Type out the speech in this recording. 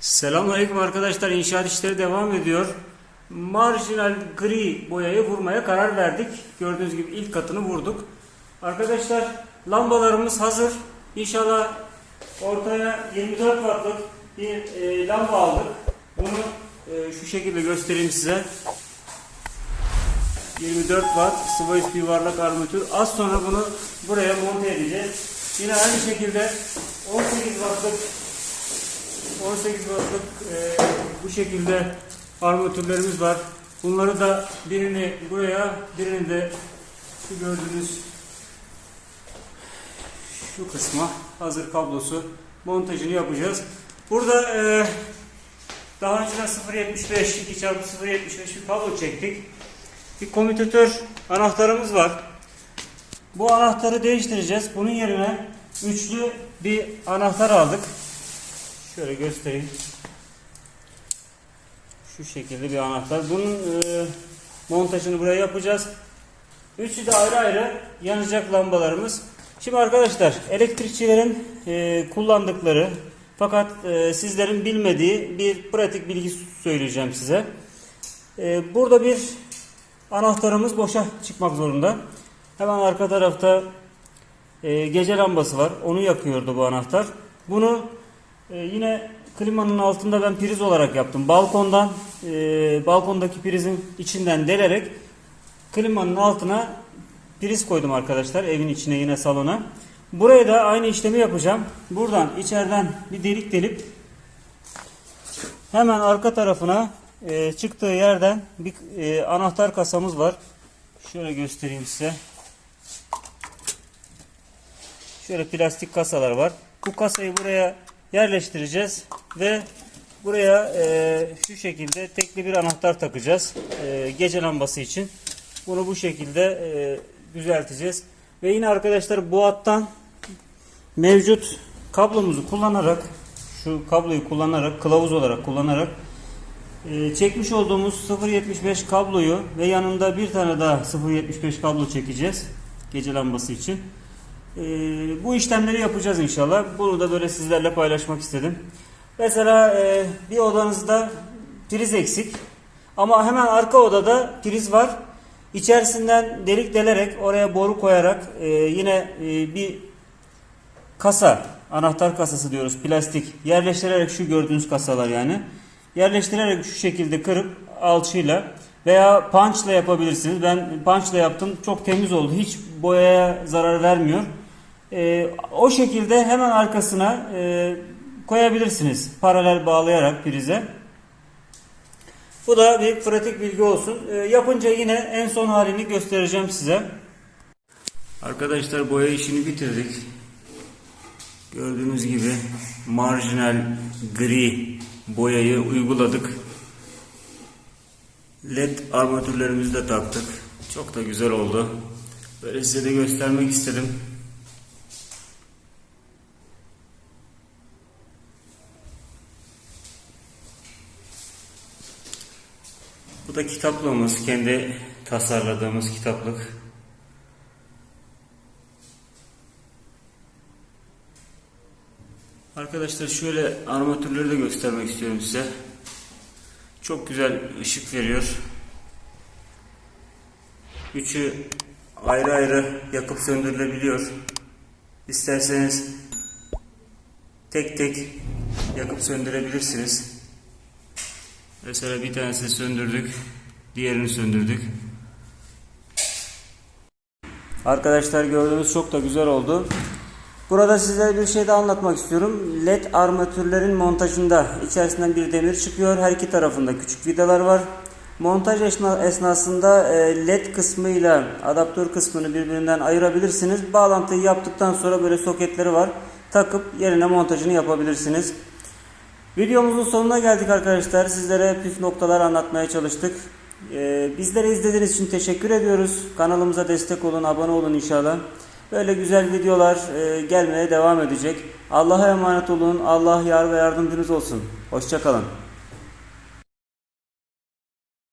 Selamünaleyküm arkadaşlar. İnşaat işleri devam ediyor. Marjinal gri boyayı vurmaya karar verdik. Gördüğünüz gibi ilk katını vurduk. Arkadaşlar lambalarımız hazır. İnşallah ortaya 24 wattlık bir e, lamba aldık. Bunu e, şu şekilde göstereyim size. 24 watt sıvı üstü yuvarlak armatür. Az sonra bunu buraya monte edeceğiz. Yine aynı şekilde 18 wattlık 18 wattlık e, bu şekilde armatürlerimiz var. Bunları da birini buraya, birini de şu gördüğünüz şu kısma hazır kablosu montajını yapacağız. Burada e, daha önceden 0.75 2x0.75 bir kablo çektik. Bir komütatör anahtarımız var. Bu anahtarı değiştireceğiz. Bunun yerine üçlü bir anahtar aldık. Şöyle göstereyim. Şu şekilde bir anahtar. Bunun e, montajını buraya yapacağız. Üçü de ayrı ayrı yanacak lambalarımız. Şimdi arkadaşlar elektrikçilerin e, kullandıkları fakat e, sizlerin bilmediği bir pratik bilgi söyleyeceğim size. E, burada bir anahtarımız boşa çıkmak zorunda. Hemen arka tarafta e, gece lambası var. Onu yakıyordu bu anahtar. Bunu e, yine klimanın altında ben priz olarak yaptım. Balkondan e, balkondaki prizin içinden delerek klimanın altına priz koydum arkadaşlar. Evin içine yine salona. Buraya da aynı işlemi yapacağım. Buradan içeriden bir delik delip hemen arka tarafına e, çıktığı yerden bir e, anahtar kasamız var. Şöyle göstereyim size. Şöyle plastik kasalar var. Bu kasayı buraya yerleştireceğiz ve buraya e, şu şekilde tekli bir anahtar takacağız. E, gece lambası için. Bunu bu şekilde e, düzelteceğiz. Ve yine arkadaşlar bu hattan mevcut kablomuzu kullanarak şu kabloyu kullanarak kılavuz olarak kullanarak e, çekmiş olduğumuz 0.75 kabloyu ve yanında bir tane daha 0.75 kablo çekeceğiz gece lambası için. E, bu işlemleri yapacağız inşallah. Bunu da böyle sizlerle paylaşmak istedim. Mesela e, bir odanızda priz eksik ama hemen arka odada priz var. İçerisinden delik delerek oraya boru koyarak e, yine e, bir kasa, anahtar kasası diyoruz plastik yerleştirerek şu gördüğünüz kasalar yani yerleştirerek şu şekilde kırıp alçıyla veya punchla yapabilirsiniz. Ben punchla yaptım. Çok temiz oldu. Hiç boyaya zarar vermiyor. Ee, o şekilde hemen arkasına e, koyabilirsiniz. Paralel bağlayarak prize. Bu da bir pratik bilgi olsun. Ee, yapınca yine en son halini göstereceğim size. Arkadaşlar boya işini bitirdik. Gördüğünüz gibi marjinal gri boyayı uyguladık. LED armatürlerimizi de taktık. Çok da güzel oldu. Böyle size de göstermek istedim. Da kitaplığımız. Kendi tasarladığımız kitaplık. Arkadaşlar şöyle armatürleri de göstermek istiyorum size. Çok güzel ışık veriyor. Üçü ayrı ayrı yakıp söndürülebiliyor. İsterseniz tek tek yakıp söndürebilirsiniz. Mesela bir tanesini söndürdük, diğerini söndürdük. Arkadaşlar gördüğünüz çok da güzel oldu. Burada size bir şey daha anlatmak istiyorum. LED armatürlerin montajında içerisinden bir demir çıkıyor. Her iki tarafında küçük vidalar var. Montaj esnasında e, LED kısmıyla adaptör kısmını birbirinden ayırabilirsiniz. Bağlantıyı yaptıktan sonra böyle soketleri var. Takıp yerine montajını yapabilirsiniz. Videomuzun sonuna geldik arkadaşlar. Sizlere püf noktalar anlatmaya çalıştık. Ee, bizleri izlediğiniz için teşekkür ediyoruz. Kanalımıza destek olun, abone olun inşallah. Böyle güzel videolar e, gelmeye devam edecek. Allah'a emanet olun. Allah yar ve yardımcınız olsun. Hoşçakalın.